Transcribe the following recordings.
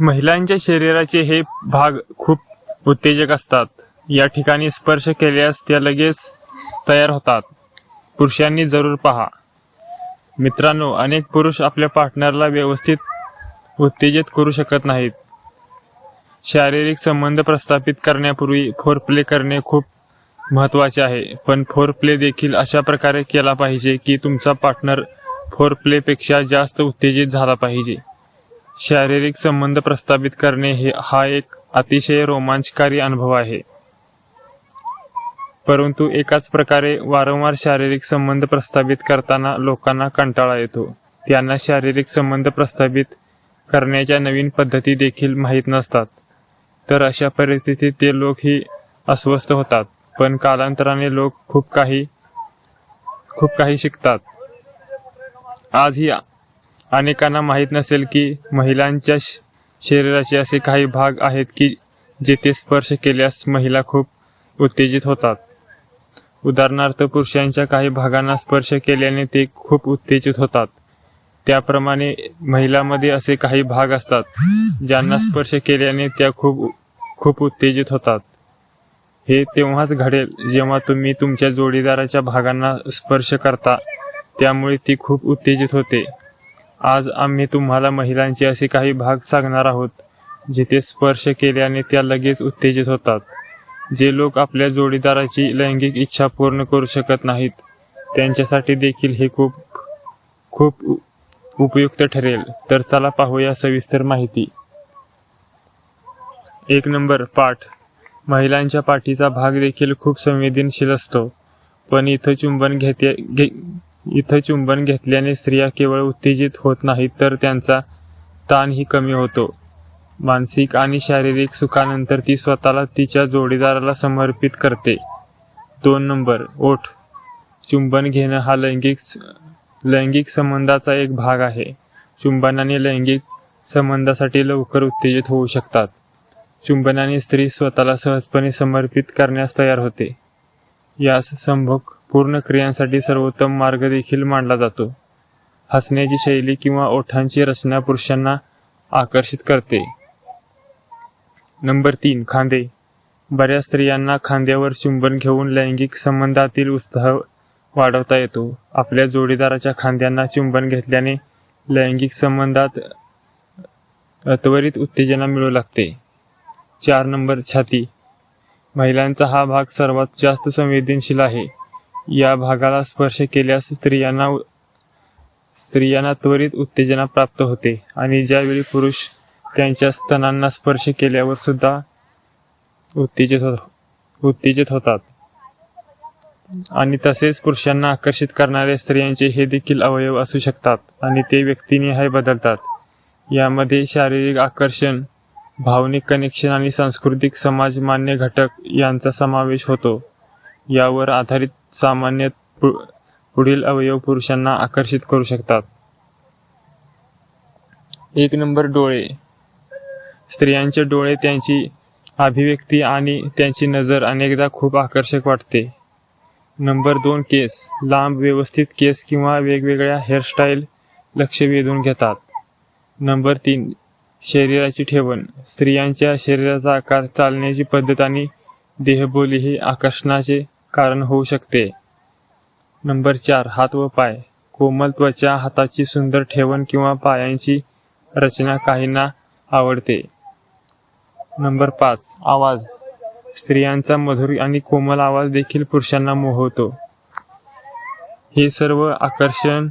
महिलांच्या शरीराचे हे भाग खूप उत्तेजक असतात. या ठिकाणी स्पर्श केल्यास त्या लगेच तयार होतात. पुरुषांनी जरूर पहा. मित्रांनो अनेक पुरुष आपल्या पार्टनरला व्यवस्थित उत्तेजित करू शकत नाहीत. शारीरिक संबंध प्रस्थापित करण्यापूर्वी फोर प्ले करणे खूप महत्त्वाचे आहे. पण फोर प्ले देखील अशा प्रकारे केला पाहिजे की तुमचा पार्टनर फोर प्लेपेक्षा जास्त उत्तेजित झाला पाहिजे. शारीरिक संबंध प्रस्थापित करणे हे हा एक अतिशय रोमांचकारी अनुभव आहे. परंतु एकाच प्रकारे वारंवार शारीरिक संबंध प्रस्थापित करताना लोकांना कंटाळा येतो. त्यांना शारीरिक संबंध प्रस्थापित करण्याच्या नवीन पद्धती देखील माहीत नसतात. तर अशा परिस्थितीत ते लोकही अस्वस्थ होतात. पण कालांतराने लोक खूप काही खूप काही शिकतात. आज ही अनेकांना माहीत नसेल की महिलांच्या श- शरीराचे असे काही भाग आहेत की जेथे स्पर्श केल्यास महिला खूप उत्तेजित होतात. उदाहरणार्थ पुरुषांच्या काही भागांना स्पर्श केल्याने ते खूप उत्तेजित होतात. त्याप्रमाणे महिलामध्ये असे काही भाग असतात ज्यांना स्पर्श केल्याने त्या खूप खूप उत्तेजित होतात. हे तेव्हाच घडेल जेव्हा तुम्ही तुमच्या जोडीदाराच्या भागांना स्पर्श करता त्यामुळे ती खूप उत्तेजित होते. आज आम्ही तुम्हाला महिलांचे असे काही भाग सांगणार आहोत जिथे स्पर्श केल्याने त्या लगेच उत्तेजित होतात. जे लोक आपल्या जोडीदाराची लैंगिक इच्छा पूर्ण करू शकत नाहीत त्यांच्यासाठी देखील हे खूप खूप उ- उपयुक्त ठरेल. तर चला पाहूया सविस्तर माहिती. एक नंबर पाठ. महिलांच्या पाठीचा भाग देखील खूप संवेदनशील असतो पण इथं चुंबन घेते घे इथं चुंबन घेतल्याने स्त्रिया केवळ उत्तेजित होत नाहीत तर त्यांचा ताणही कमी होतो. मानसिक आणि शारीरिक सुखानंतर ती स्वतःला तिच्या जोडीदाराला समर्पित करते. दोन नंबर ओठ. चुंबन घेणं हा लैंगिक लैंगिक संबंधाचा एक भाग आहे. चुंबनाने लैंगिक संबंधासाठी लवकर उत्तेजित होऊ शकतात. चुंबनाने स्त्री स्वतःला सहजपणे समर्पित करण्यास तयार होते. यास संभोग पूर्ण क्रियांसाठी सर्वोत्तम मार्ग देखील मानला जातो. हसण्याची शैली किंवा ओठांची रचना पुरुषांना आकर्षित करते. नंबर तीन खांदे. बऱ्याच स्त्रियांना खांद्यावर चुंबन घेऊन लैंगिक संबंधातील उत्साह वाढवता येतो. आपल्या जोडीदाराच्या खांद्यांना चुंबन घेतल्याने लैंगिक संबंधात त्वरित उत्तेजना मिळू लागते. चार नंबर छाती. महिलांचा हा भाग सर्वात जास्त संवेदनशील आहे. या भागाला स्पर्श केल्यास स्त्रियांना स्त्रियांना त्वरित उत्तेजना प्राप्त होते आणि ज्यावेळी पुरुष त्यांच्या स्तनांना स्पर्श केल्यावर सुद्धा उत्तेजित हो उत्तेजित होतात. आणि तसेच पुरुषांना आकर्षित करणाऱ्या स्त्रियांचे हे देखील अवयव असू शकतात आणि ते व्यक्तिनिहाय बदलतात. यामध्ये शारीरिक आकर्षण भावनिक कनेक्शन आणि सांस्कृतिक समाज मान्य घटक यांचा समावेश होतो. यावर आधारित सामान्य पु- पुढील अवयव पुरुषांना आकर्षित करू शकतात. एक नंबर डोळे. स्त्रियांचे डोळे त्यांची अभिव्यक्ती आणि त्यांची नजर अनेकदा खूप आकर्षक वाटते. नंबर दोन केस. लांब व्यवस्थित केस किंवा वेगवेगळ्या हेअरस्टाईल लक्ष वेधून घेतात. नंबर तीन. शरीराची ठेवण स्त्रियांच्या शरीराचा आकार चालण्याची पद्धत आणि देहबोली हे आकर्षणाचे कारण होऊ शकते. नंबर चार हात व पाय. कोमल त्वचा हाताची सुंदर ठेवण किंवा पायांची रचना काहींना आवडते. नंबर पाच आवाज. स्त्रियांचा मधुर आणि कोमल आवाज देखील पुरुषांना मोहवतो हे सर्व आकर्षण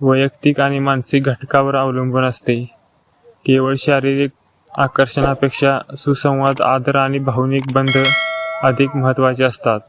वैयक्तिक आणि मानसिक घटकावर अवलंबून असते. केवळ शारीरिक आकर्षणापेक्षा सुसंवाद आदर आणि भावनिक बंध अधिक महत्त्वाचे असतात.